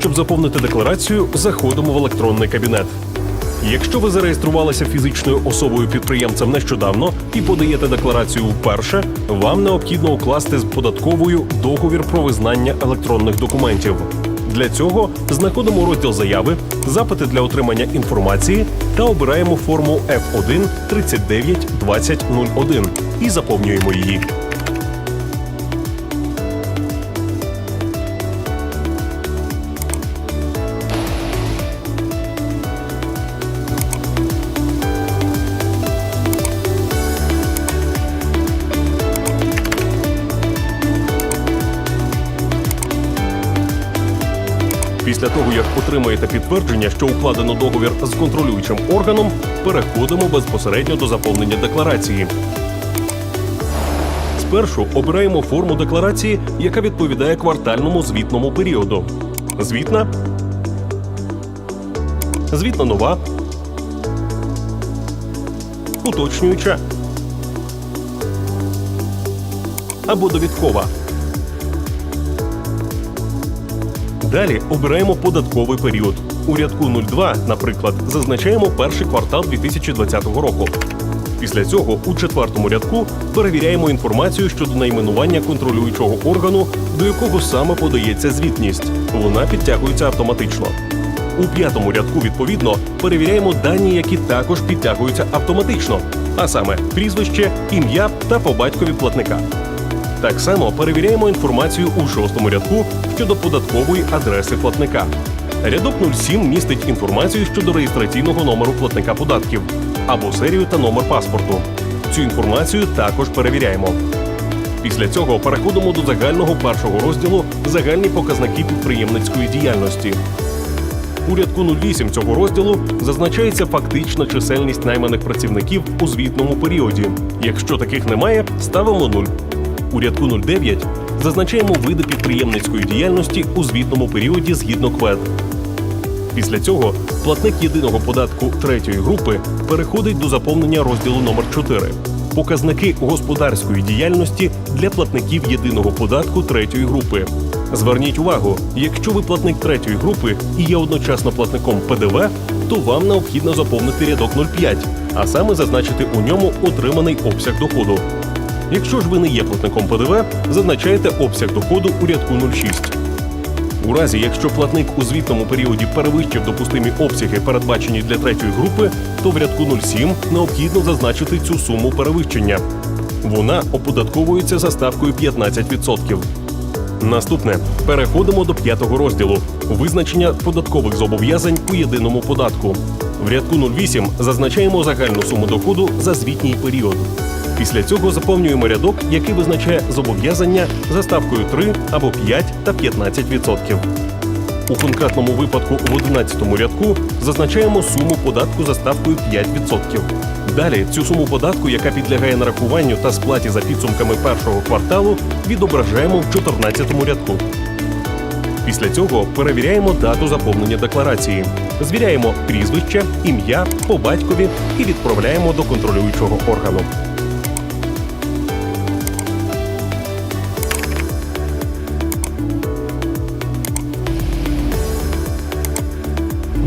щоб заповнити декларацію, заходимо в електронний кабінет. Якщо ви зареєструвалися фізичною особою підприємцем нещодавно і подаєте декларацію вперше, вам необхідно укласти з податковою договір про визнання електронних документів. Для цього знаходимо розділ заяви, запити для отримання інформації та обираємо форму F1 39 2001 і заповнюємо її. Після того, як отримаєте підтвердження, що укладено договір з контролюючим органом, переходимо безпосередньо до заповнення декларації. Спершу обираємо форму декларації, яка відповідає квартальному звітному періоду. Звітна. Звітна нова. Уточнююча. Або довідкова. Далі обираємо податковий період. У рядку 02, наприклад, зазначаємо перший квартал 2020 року. Після цього у четвертому рядку перевіряємо інформацію щодо найменування контролюючого органу, до якого саме подається звітність. Вона підтягується автоматично. У п'ятому рядку, відповідно, перевіряємо дані, які також підтягуються автоматично, а саме прізвище, ім'я та по батькові платника. Так само перевіряємо інформацію у шостому рядку щодо податкової адреси платника. Рядок 07 містить інформацію щодо реєстраційного номеру платника податків або серію та номер паспорту. Цю інформацію також перевіряємо. Після цього переходимо до загального першого розділу Загальні показники підприємницької діяльності. У рядку 08 цього розділу зазначається фактична чисельність найманих працівників у звітному періоді. Якщо таких немає, ставимо 0. У рядку 09 зазначаємо види підприємницької діяльності у звітному періоді згідно КВЕД. Після цього платник єдиного податку третьої групи переходить до заповнення розділу номер 4 Показники господарської діяльності для платників єдиного податку третьої групи. Зверніть увагу, якщо ви платник третьої групи і є одночасно платником ПДВ, то вам необхідно заповнити рядок 05, а саме зазначити у ньому отриманий обсяг доходу. Якщо ж ви не є платником ПДВ, зазначаєте обсяг доходу у рядку 06. У разі, якщо платник у звітному періоді перевищив допустимі обсяги, передбачені для третьої групи, то в рядку 07 необхідно зазначити цю суму перевищення. Вона оподатковується за ставкою 15%. Наступне переходимо до п'ятого розділу визначення податкових зобов'язань по єдиному податку. В рядку 08 зазначаємо загальну суму доходу за звітній період. Після цього заповнюємо рядок, який визначає зобов'язання за ставкою 3 або 5 та 15%. У конкретному випадку в 11 рядку зазначаємо суму податку за ставкою 5%. Далі цю суму податку, яка підлягає нарахуванню та сплаті за підсумками першого кварталу, відображаємо в 14 рядку. Після цього перевіряємо дату заповнення декларації, звіряємо прізвище, ім'я по батькові і відправляємо до контролюючого органу.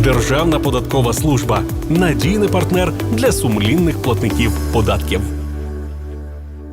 Державна податкова служба надійний партнер для сумлінних платників податків.